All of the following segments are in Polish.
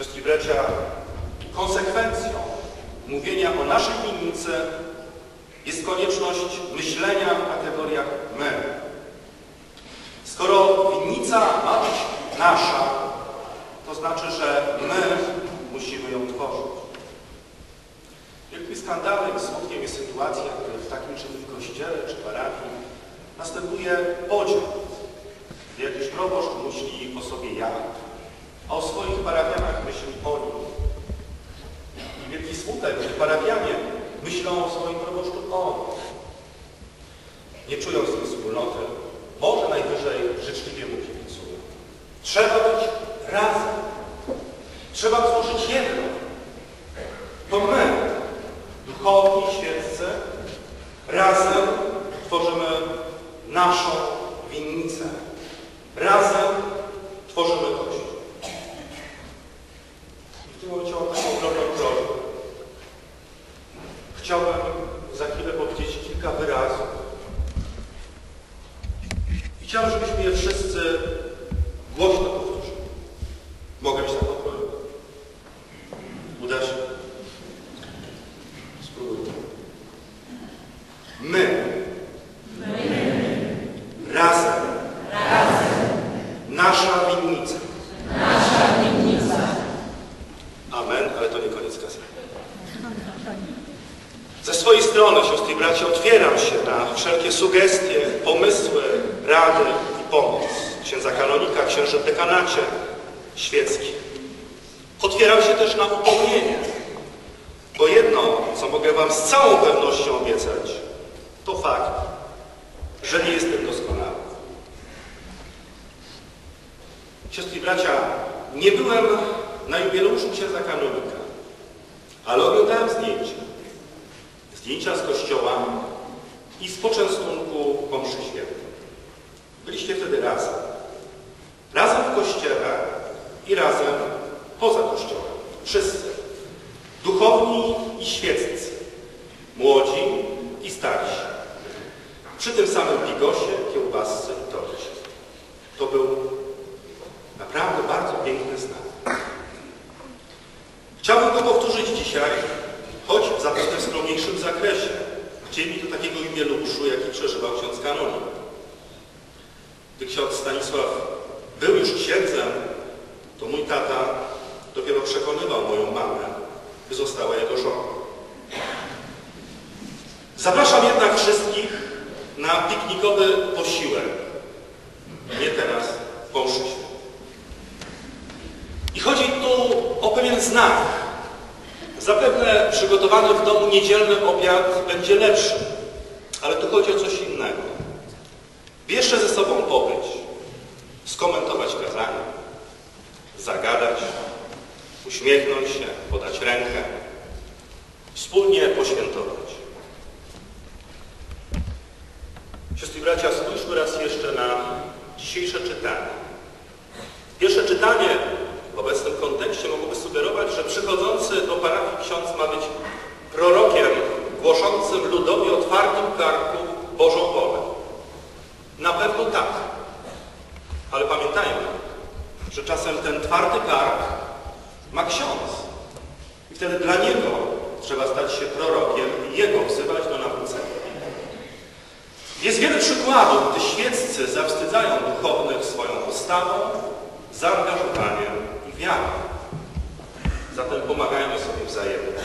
Bracia, konsekwencją mówienia o naszej winnicy jest konieczność myślenia w kategoriach my. Skoro winnica ma być nasza, to znaczy, że my musimy ją tworzyć. Wielkim skandalem i smutkiem jest sytuacja, gdy w takim czy innym kościele czy parafii następuje podział. Jakiś proboszcz myśli o sobie ja, a o swoich parafianach myśli o nim. I wielki smutek, gdy parafianie myślą o swoim proboszczu o nim. Nie czują z nim wspólnoty, może najwyżej życzliwie mu kibicują. Trzeba być razem. Trzeba tworzyć jedno. To my, duchowni, świeccy, razem tworzymy naszą winnicę. Razem tworzymy Kościół. I w tym momencie mam. Chciałbym za chwilę powiedzieć kilka wyrazów. I chciałbym, żebyśmy je wszyscy głośno powtórzyli. Mogę mieć taką prośbę? Uda się? Spróbujmy. My. Razem. Nasza winnica. Amen, ale to nie koniec kazy. Ze swojej strony, siostry i bracia, otwieram się na wszelkie sugestie, pomysły, rady i pomoc księdza kanonika, księży dekanacie świeckim. Otwieram się też na upomnienie, bo jedno, co mogę wam z całą pewnością obiecać, to fakt, że nie jestem doskonały. Siostry i bracia, nie byłem na jubileuszu księdza kanonika, ale oglądałem zdjęcia. Zdjęcia z kościoła i z poczęstunku po mszy świętej. Byliście wtedy razem. Razem w kościele i razem poza kościołem. Wszyscy. Duchowni i świeccy. Młodzi i starsi. Przy tym samym bigosie, kiełbasce i torcie. To był naprawdę bardzo piękny znak. Chciałbym go powtórzyć dzisiaj, choć w zapewne skromniejszym zakresie. Chcieli do takiego jubileuszu, jaki przeżywał ksiądz kanonik. Gdy ksiądz Stanisław był już księdzem, to mój tata dopiero przekonywał moją mamę, by została jego żoną. Zapraszam jednak wszystkich na piknikowy posiłek. Nie teraz, po mszy. I chodzi tu o pewien znak. Zapewne przygotowany w domu niedzielny obiad będzie lepszy, ale tu chodzi o coś innego. Bierzcie ze sobą pobyć, skomentować kazanie, zagadać, uśmiechnąć się, podać rękę, wspólnie poświętować. Siostry bracia, spójrzmy raz jeszcze na dzisiejsze czytanie. Pierwsze czytanie sugerować, że przychodzący do parafii ksiądz ma być prorokiem głoszącym ludowi otwartym karku Bożą wolę. Na pewno tak. Ale pamiętajmy, że czasem ten twardy kark ma ksiądz. I wtedy dla niego trzeba stać się prorokiem i jego wzywać do nawrócenia. Jest wiele przykładów, gdy świeccy zawstydzają duchownych swoją postawą, zaangażowaniem i wiarą. Zatem pomagajmy sobie wzajemnie.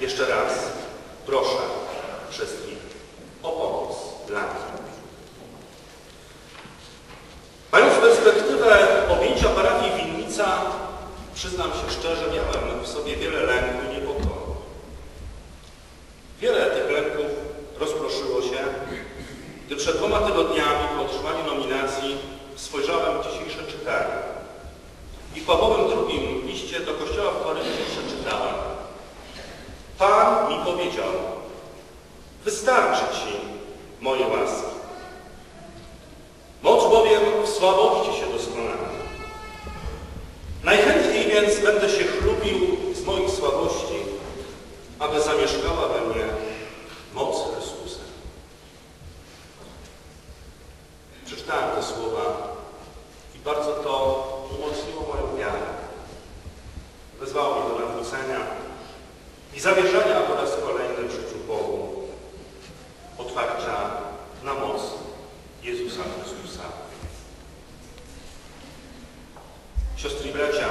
Jeszcze raz proszę wszystkich o pomoc dla nich. Mając perspektywę objęcia parafii Winnica, przyznam się szczerze, miałem w sobie wiele lęku i niepokoju. Wiele tych lęków rozproszyło się, gdy przed dwoma tygodniami po otrzymaniu nominacji spojrzałem w dzisiejsze czytanie. I w Pawłowym drugim liście do kościoła w Koryncie przeczytałem. Pan mi wystarczy Ci moje łaski. Moc bowiem w słabości się doskonale. Najchętniej więc będę się chlubił z moich słabości, aby zamieszkała we mnie moc Chrystusa. Przeczytałem te słowa i bardzo to umocniło moją wiarę. i zawierzania po raz kolejny w życiu Bogu otwarcia na moc Jezusa Chrystusa. Siostry i bracia,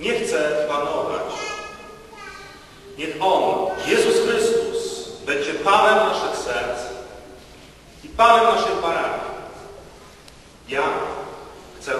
nie chcę panować. Niech On, Jezus Chrystus, będzie Panem naszych serc i Panem naszych parafii. Ja chcę